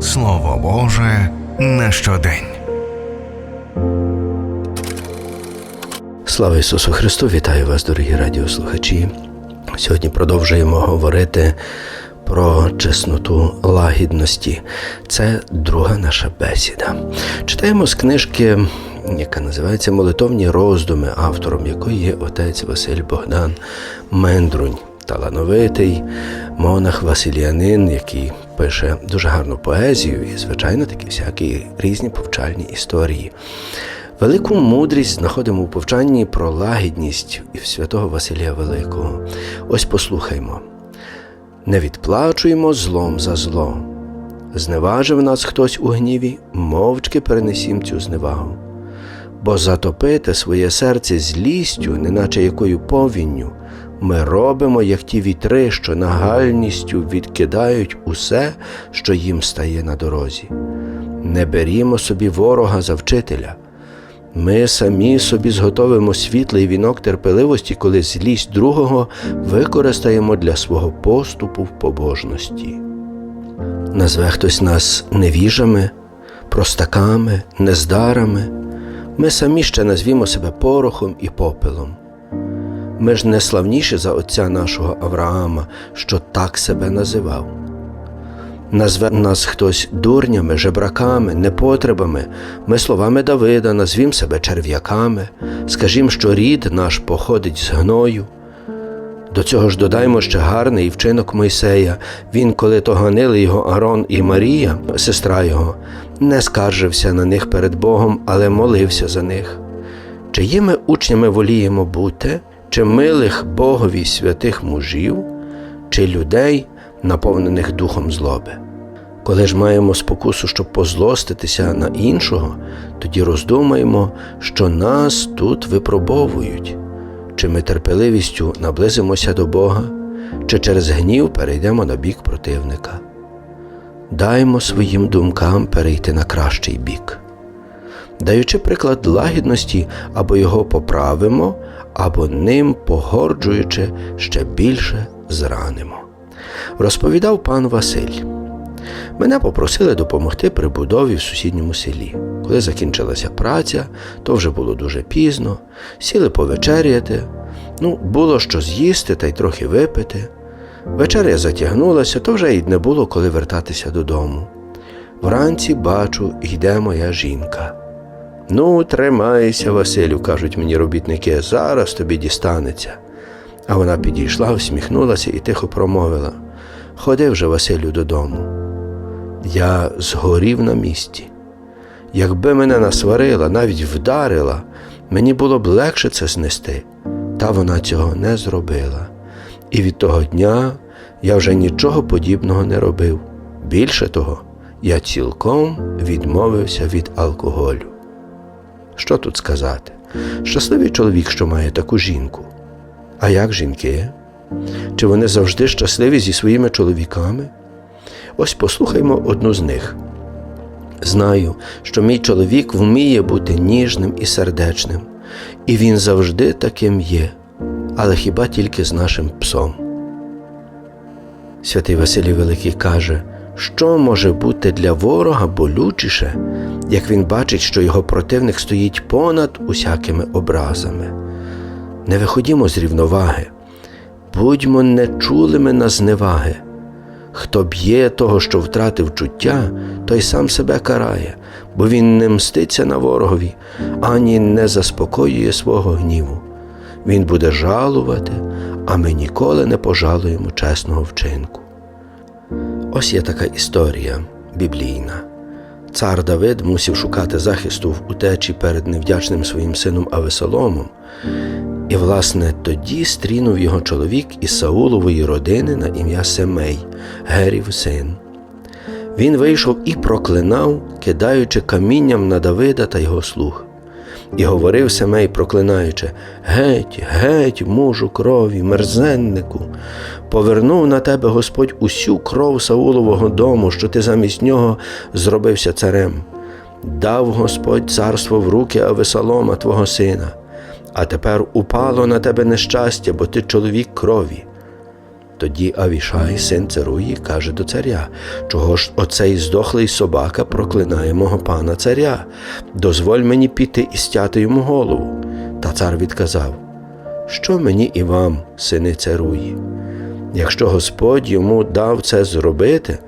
Слово Боже на щодень. Слава Ісусу Христу! Вітаю вас, дорогі радіослухачі. Сьогодні продовжуємо говорити про чесноту лагідності. Це друга наша бесіда. Читаємо з книжки, яка називається Молитовні роздуми, автором якої є отець Василь Богдан Мендрунь, талановитий монах Василіянин, який пише дуже гарну поезію і, звичайно, такі всякі різні повчальні історії. Велику мудрість знаходимо у повчанні про лагідність і святого Василія Великого. Ось послухаймо. Не відплачуємо злом за зло. Зневажив нас хтось у гніві, мовчки перенесім цю зневагу. Бо затопити своє серце злістю, неначе якою повінню, ми робимо, як ті вітри, що нагальністю відкидають усе, що їм стає на дорозі. Не берімо собі ворога за вчителя. Ми самі собі зготовимо світлий вінок терпеливості, коли злість другого використаємо для свого поступу в побожності. Назве хтось нас невіжами, простаками, нездарами. Ми самі ще назвімо себе порохом і попелом. Ми ж не славніші за отця нашого Авраама, що так себе називав. Назве нас хтось дурнями, жебраками, непотребами, ми словами Давида назвім себе черв'яками, скажімо, що рід наш походить з гною. До цього ж додаймо ще гарний вчинок Мойсея. Він, коли то ганили його Арон і Марія, сестра його, не скаржився на них перед Богом, але молився за них. Чиїми учнями воліємо бути, чи милих Богові святих мужів, чи людей, наповнених духом злоби. Коли ж маємо спокусу, щоб позлоститися на іншого, тоді роздумаємо, що нас тут випробовують, чи ми терпеливістю наблизимося до Бога, чи через гнів перейдемо на бік противника. Даймо своїм думкам перейти на кращий бік. Даючи приклад лагідності, або його поправимо, або ним, погорджуючи, ще більше зранимо розповідав пан Василь. Мене попросили допомогти при будові в сусідньому селі. Коли закінчилася праця, то вже було дуже пізно, сіли повечеряти. Ну, було що з'їсти та й трохи випити. Вечеря затягнулася, то вже й не було коли вертатися додому. Вранці бачу, йде моя жінка. Ну, тримайся, Василю, кажуть мені робітники, зараз тобі дістанеться. А вона підійшла, всміхнулася і тихо промовила Ходи вже, Василю, додому. Я згорів на місці. Якби мене насварила, навіть вдарила, мені було б легше це знести, та вона цього не зробила. І від того дня я вже нічого подібного не робив. Більше того, я цілком відмовився від алкоголю. Що тут сказати? Щасливий чоловік, що має таку жінку. А як жінки? Чи вони завжди щасливі зі своїми чоловіками? Ось послухаймо одну з них. Знаю, що мій чоловік вміє бути ніжним і сердечним, і він завжди таким є, але хіба тільки з нашим псом. Святий Василій Великий каже, що може бути для ворога болючіше, як він бачить, що його противник стоїть понад усякими образами. Не виходімо з рівноваги, будьмо нечулими на зневаги. Хто б'є того, що втратив чуття, той сам себе карає, бо він не мститься на ворогові, ані не заспокоює свого гніву. Він буде жалувати, а ми ніколи не пожалуємо чесного вчинку. Ось є така історія біблійна. Цар Давид мусив шукати захисту в утечі перед невдячним своїм сином Авесоломом, і, власне, тоді стрінув його чоловік із Саулової родини на ім'я Семей, Герів син. Він вийшов і проклинав, кидаючи камінням на Давида та його слуг. І говорив Семей, проклинаючи Геть, геть, мужу крові, мерзеннику, повернув на тебе Господь усю кров Саулового дому, що ти замість нього зробився царем. Дав Господь царство в руки Авесолома, твого сина а тепер упало на тебе нещастя, бо ти чоловік крові. Тоді Авішай, син царуї, каже до царя, чого ж оцей здохлий собака проклинає мого пана царя? Дозволь мені піти і стяти йому голову. Та цар відказав: Що мені і вам, сини царуї? Якщо Господь йому дав це зробити,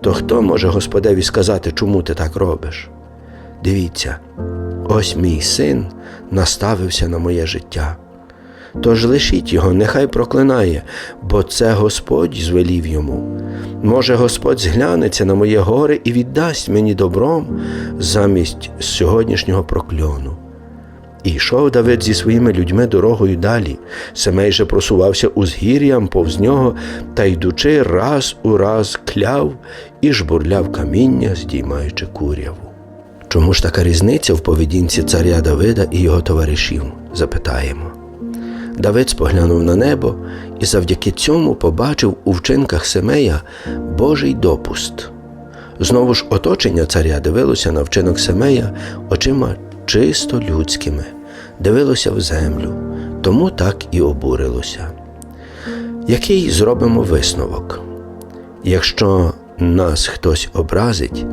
то хто може Господеві сказати, чому ти так робиш? Дивіться, ось мій син наставився на моє життя. Тож лишіть його, нехай проклинає, бо це Господь звелів йому. Може, Господь зглянеться на моє горе і віддасть мені добром замість сьогоднішнього прокльону. І йшов Давид зі своїми людьми дорогою далі. Семей же просувався узгір'ям повз нього та йдучи раз у раз кляв і жбурляв каміння, здіймаючи куряву. Чому ж така різниця в поведінці царя Давида і його товаришів? запитаємо. Давид споглянув на небо і завдяки цьому побачив у вчинках Семея Божий допуст. Знову ж оточення царя дивилося на вчинок Семея очима чисто людськими, дивилося в землю, тому так і обурилося. Який зробимо висновок? Якщо нас хтось образить,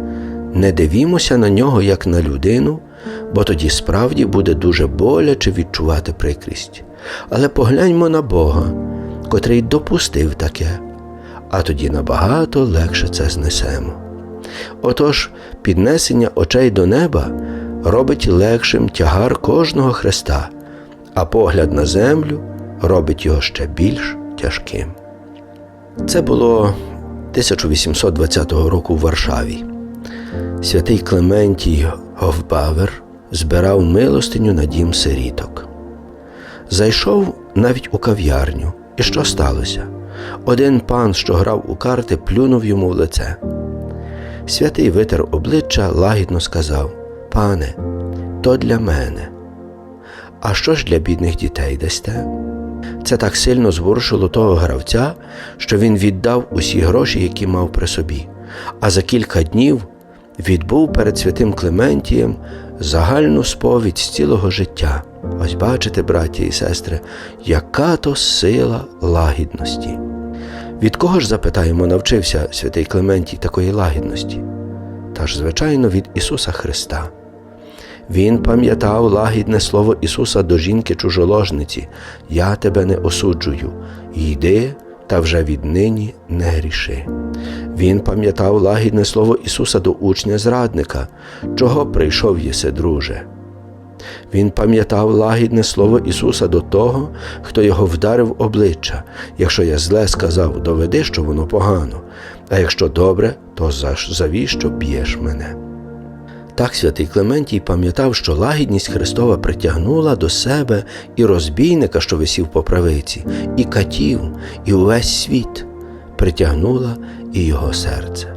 не дивімося на нього як на людину, бо тоді справді буде дуже боляче відчувати прикрість. Але погляньмо на Бога, котрий допустив таке, а тоді набагато легше це знесемо. Отож, піднесення очей до неба робить легшим тягар кожного хреста, а погляд на землю робить його ще більш тяжким. Це було 1820 року в Варшаві. Святий Клементій Говбавер збирав милостиню на дім сиріток. Зайшов навіть у кав'ярню. І що сталося? Один пан, що грав у карти, плюнув йому в лице. Святий витер обличчя, лагідно сказав: Пане, то для мене. А що ж для бідних дітей дасте? Це так сильно зворушило того гравця, що він віддав усі гроші, які мав при собі, а за кілька днів відбув перед святим Клементієм загальну сповідь з цілого життя. Ось бачите, браті і сестри, яка то сила лагідності. Від кого ж, запитаємо, навчився святий Клементій такої лагідності? Та ж, звичайно, від Ісуса Христа. Він пам'ятав лагідне слово Ісуса до жінки чужоложниці Я тебе не осуджую, йди та вже віднині не гріши. Він пам'ятав лагідне слово Ісуса до учня зрадника, чого прийшов єси, друже. Він пам'ятав лагідне слово Ісуса до того, хто його вдарив обличчя. Якщо я зле сказав, доведи, що воно погано, а якщо добре, то завіщо б'єш мене? Так святий Клементій пам'ятав, що лагідність Христова притягнула до себе і розбійника, що висів по правиці, і катів, і увесь світ, притягнула і його серце.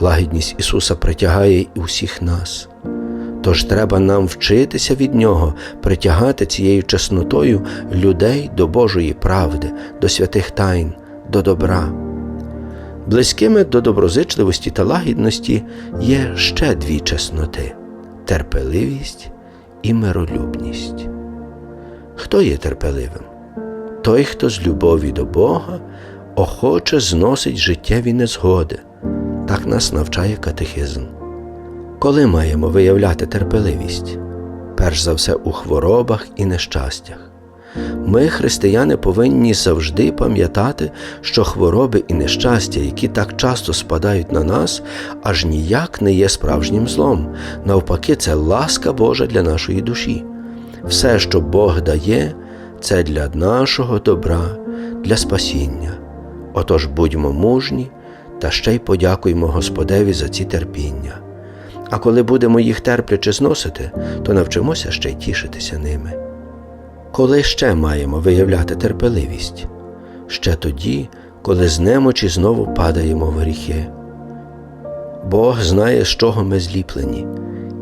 Лагідність Ісуса притягає і усіх нас. Тож треба нам вчитися від Нього, притягати цією чеснотою людей до Божої правди, до святих тайн, до добра. Близькими до доброзичливості та лагідності є ще дві чесноти терпеливість і миролюбність. Хто є терпеливим? Той, хто з любові до Бога охоче зносить життєві незгоди. Так нас навчає катехизм. Коли маємо виявляти терпеливість? Перш за все у хворобах і нещастях. Ми, християни, повинні завжди пам'ятати, що хвороби і нещастя, які так часто спадають на нас, аж ніяк не є справжнім злом. Навпаки, це ласка Божа для нашої душі. Все, що Бог дає, це для нашого добра, для спасіння. Отож будьмо мужні та ще й подякуємо Господеві за ці терпіння. А коли будемо їх терпляче зносити, то навчимося ще й тішитися ними. Коли ще маємо виявляти терпеливість? Ще тоді, коли з немочі знову падаємо в гріхи. Бог знає, з чого ми зліплені,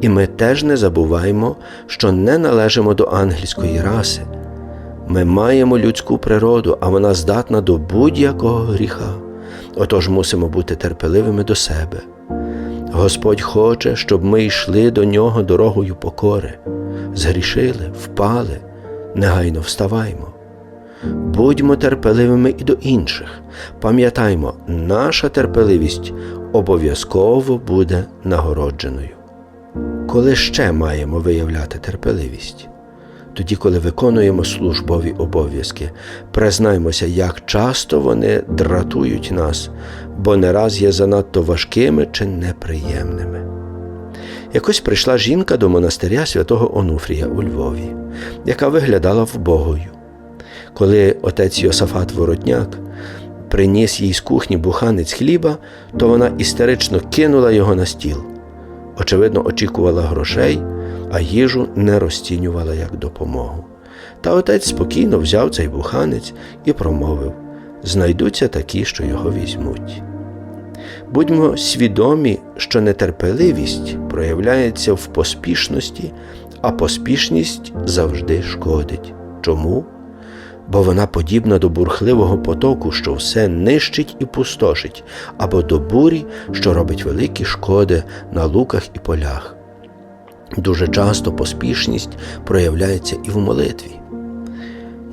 і ми теж не забуваємо, що не належимо до ангельської раси. Ми маємо людську природу, а вона здатна до будь-якого гріха. Отож мусимо бути терпеливими до себе. Господь хоче, щоб ми йшли до нього дорогою покори, згрішили, впали, негайно вставаймо. Будьмо терпеливими і до інших. Пам'ятаймо, наша терпеливість обов'язково буде нагородженою. Коли ще маємо виявляти терпеливість? Тоді, коли виконуємо службові обов'язки, признаймося, як часто вони дратують нас, бо не раз є занадто важкими чи неприємними. Якось прийшла жінка до монастиря святого Онуфрія у Львові, яка виглядала вбогою. Коли отець Йосафат Воротняк приніс їй з кухні буханець хліба, то вона істерично кинула його на стіл. Очевидно, очікувала грошей, а їжу не розцінювала як допомогу. Та отець спокійно взяв цей буханець і промовив: знайдуться такі, що його візьмуть. Будьмо свідомі, що нетерпеливість проявляється в поспішності, а поспішність завжди шкодить. Чому? Бо вона подібна до бурхливого потоку, що все нищить і пустошить, або до бурі, що робить великі шкоди на луках і полях. Дуже часто поспішність проявляється і в молитві.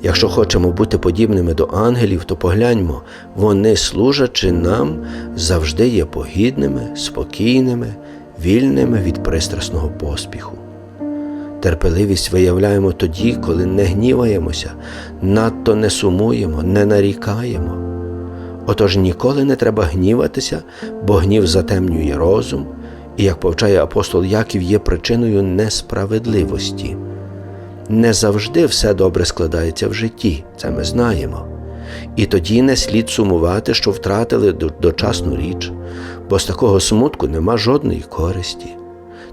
Якщо хочемо бути подібними до ангелів, то погляньмо, вони, служачи нам, завжди є погідними, спокійними, вільними від пристрасного поспіху. Терпеливість виявляємо тоді, коли не гніваємося, надто не сумуємо, не нарікаємо. Отож ніколи не треба гніватися, бо гнів затемнює розум, і, як повчає апостол Яків, є причиною несправедливості. Не завжди все добре складається в житті, це ми знаємо. І тоді не слід сумувати, що втратили дочасну річ, бо з такого смутку нема жодної користі.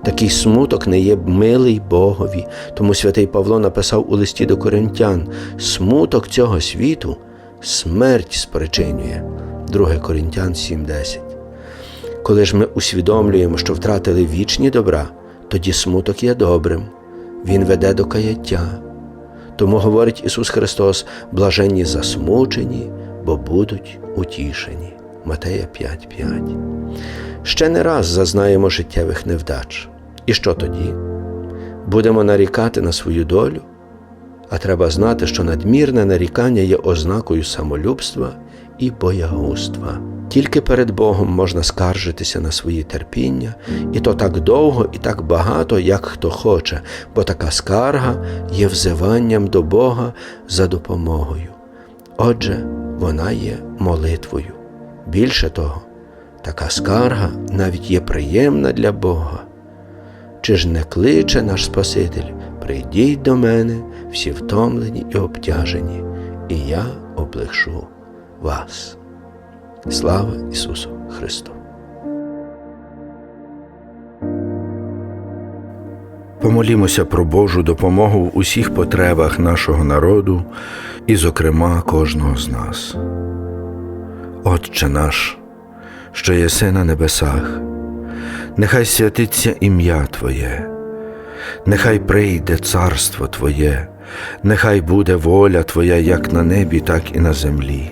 Такий смуток не є милий Богові, тому святий Павло написав у листі до коринтян: смуток цього світу смерть спричинює. 2 Коринтян 7:10. Коли ж ми усвідомлюємо, що втратили вічні добра, тоді смуток є добрим, Він веде до каяття. Тому говорить Ісус Христос, блаженні засмучені, бо будуть утішені. Матея 5:5. Ще не раз зазнаємо життєвих невдач. І що тоді? Будемо нарікати на свою долю, а треба знати, що надмірне нарікання є ознакою самолюбства і боягузтва. Тільки перед Богом можна скаржитися на свої терпіння, і то так довго і так багато, як хто хоче, бо така скарга є взиванням до Бога за допомогою. Отже, вона є молитвою. Більше того, така скарга навіть є приємна для Бога. Чи ж не кличе наш Спаситель, прийдіть до мене, всі втомлені і обтяжені, і я облегшу вас. Слава Ісусу Христу! Помолімося про Божу допомогу в усіх потребах нашого народу і, зокрема, кожного з нас. Отче наш, що єси на небесах, нехай святиться ім'я Твоє, нехай прийде царство Твоє, нехай буде воля Твоя як на небі, так і на землі.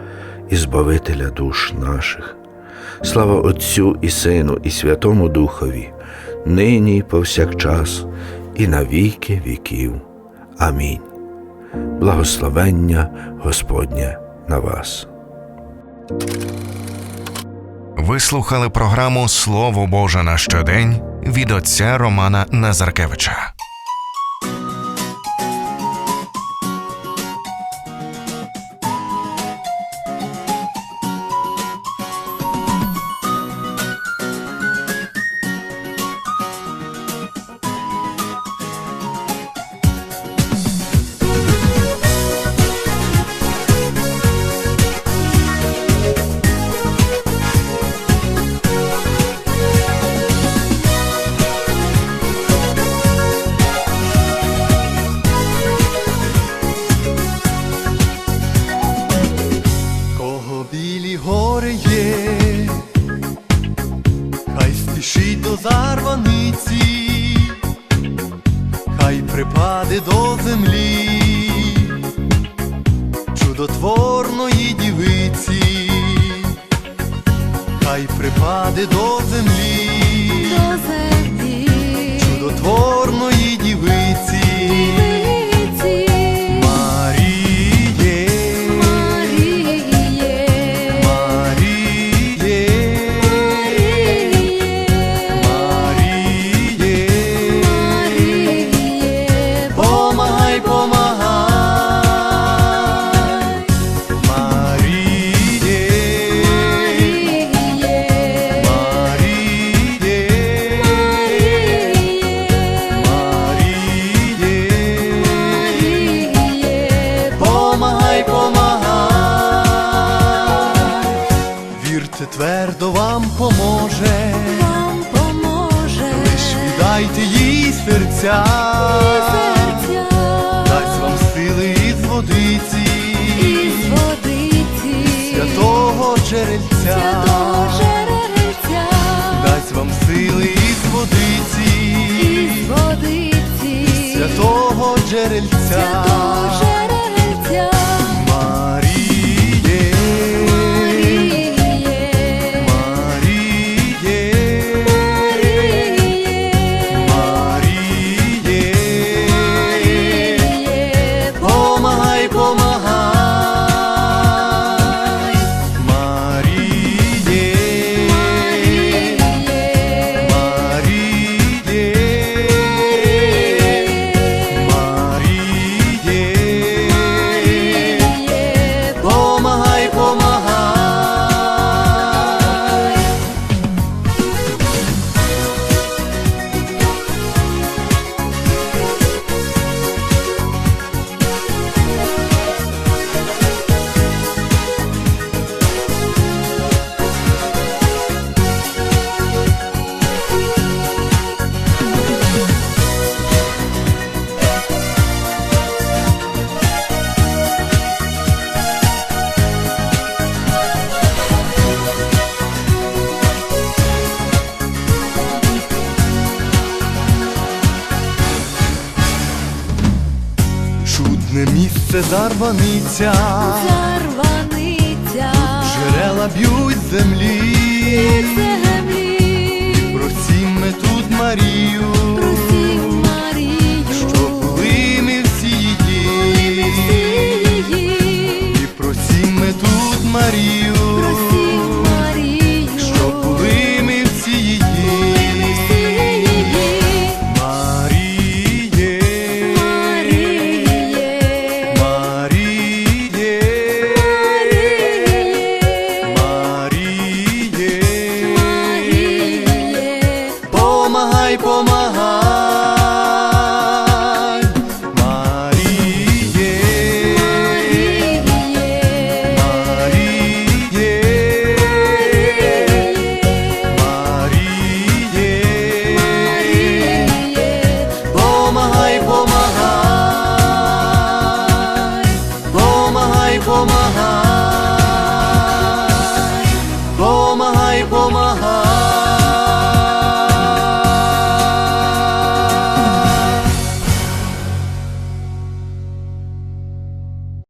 і Збавителя душ наших. Слава Отцю і Сину, і Святому Духові, нині і повсякчас, і на віки віків. Амінь. Благословення Господнє на вас. Ви слухали програму Слово Боже на щодень від отця Романа Назаркевича. Це твердо вам поможе, вам поможе, лиш віддайте їй серця, дасть вам сили із водиці, із водиці, святого джерельця, святого джерельця, дасть вам сили із водиці, із водиці, святого джерельця. Зарваниця, зарваниця, джерела б'ють землі.